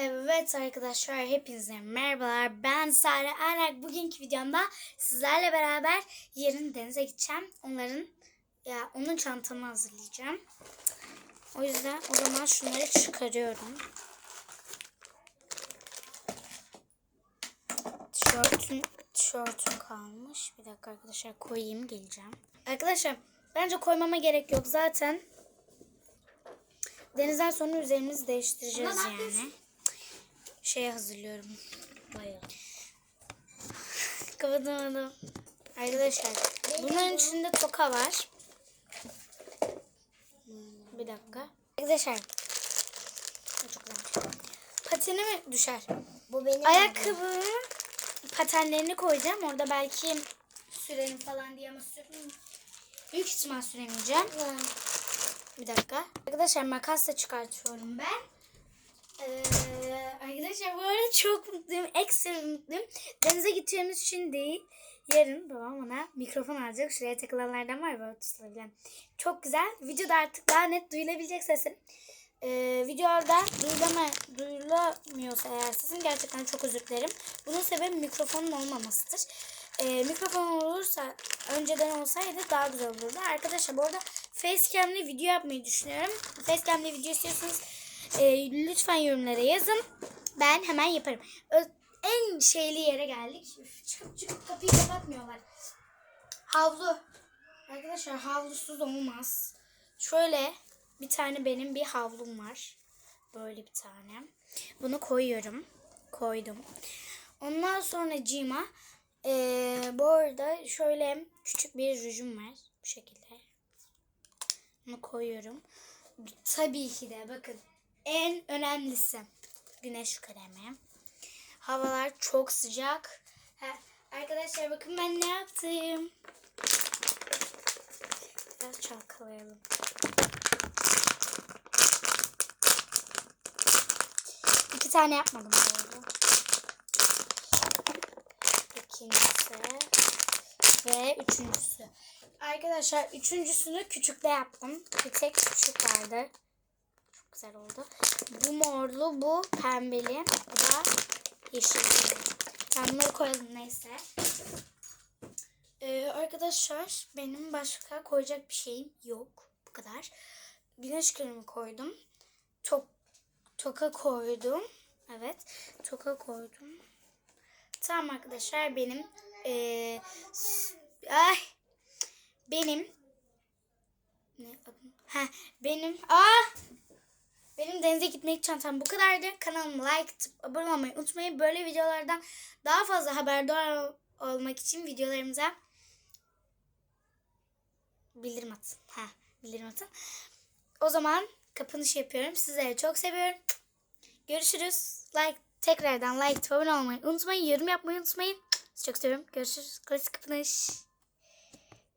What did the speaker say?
Evet arkadaşlar hepinize merhabalar. Ben Sare Erek. Bugünkü videomda sizlerle beraber yarın denize gideceğim. Onların ya onun çantamı hazırlayacağım. O yüzden o zaman şunları çıkarıyorum. Tişörtüm, tişörtüm kalmış. Bir dakika arkadaşlar koyayım geleceğim. Arkadaşlar bence koymama gerek yok. Zaten denizden sonra üzerimizi değiştireceğiz yani. Şey hazırlıyorum. Bayağı. Kapatamadım. Arkadaşlar bunun içinde toka var. Bir dakika. Arkadaşlar. Pateni mi düşer? Bu benim Ayakkabının patenlerini koyacağım. Orada belki sürerim falan diye ama sürüm. Büyük ihtimal süremeyeceğim. Bir dakika. Arkadaşlar makasla çıkartıyorum ben. Ee, arkadaşlar bu arada çok mutluyum. Ekstra mutluyum. Denize gideceğimiz için değil. Yarın babam bana mikrofon alacak. Şuraya takılanlardan var böyle tutulabilen. Çok güzel. Videoda artık daha net duyulabilecek sesim. Ee, videoda duyulama, duyulamıyorsa eğer sesim gerçekten çok özür dilerim. Bunun sebebi mikrofonun olmamasıdır. Ee, mikrofon olursa önceden olsaydı daha güzel olurdu. Arkadaşlar bu arada facecam'li video yapmayı düşünüyorum. Facecam'li video istiyorsanız e, lütfen yorumlara yazın. Ben hemen yaparım. Ö- en şeyli yere geldik. Çıkıp çıkıp kapıyı kapatmıyorlar. Havlu. Arkadaşlar havlusuz olmaz. Şöyle bir tane benim bir havlum var. Böyle bir tane. Bunu koyuyorum. Koydum. Ondan sonra cima. Ee, bu arada şöyle küçük bir rujum var. Bu şekilde. Bunu koyuyorum. Tabii ki de bakın en önemlisi güneş kremi. Havalar çok sıcak. Ha, arkadaşlar bakın ben ne yaptım. Biraz çalkalayalım. İki tane yapmadım bu arada. İkincisi ve üçüncüsü. Arkadaşlar üçüncüsünü küçükle yaptım. Bir tek küçük vardı. Güzel oldu. Bu morlu, bu pembeli, bu da yeşil. Ben bunları koyalım neyse. Ee, arkadaşlar benim başka koyacak bir şeyim yok. Bu kadar. Güneş kremi koydum. Tok, toka koydum. Evet. Toka koydum. Tamam arkadaşlar benim ee, ay benim ne adım? Ha benim ah benim denize gitmek çantam bu kadardı. Kanalıma like abone olmayı unutmayın. Böyle videolardan daha fazla haberdar ol- olmak için videolarımıza bildirim atın. Ha, bildirim atın. O zaman kapanış yapıyorum. Sizleri çok seviyorum. Görüşürüz. Like tekrardan like abone olmayı unutmayın. Yorum yapmayı unutmayın. Sizi çok seviyorum. Görüşürüz. Klasik kapanış.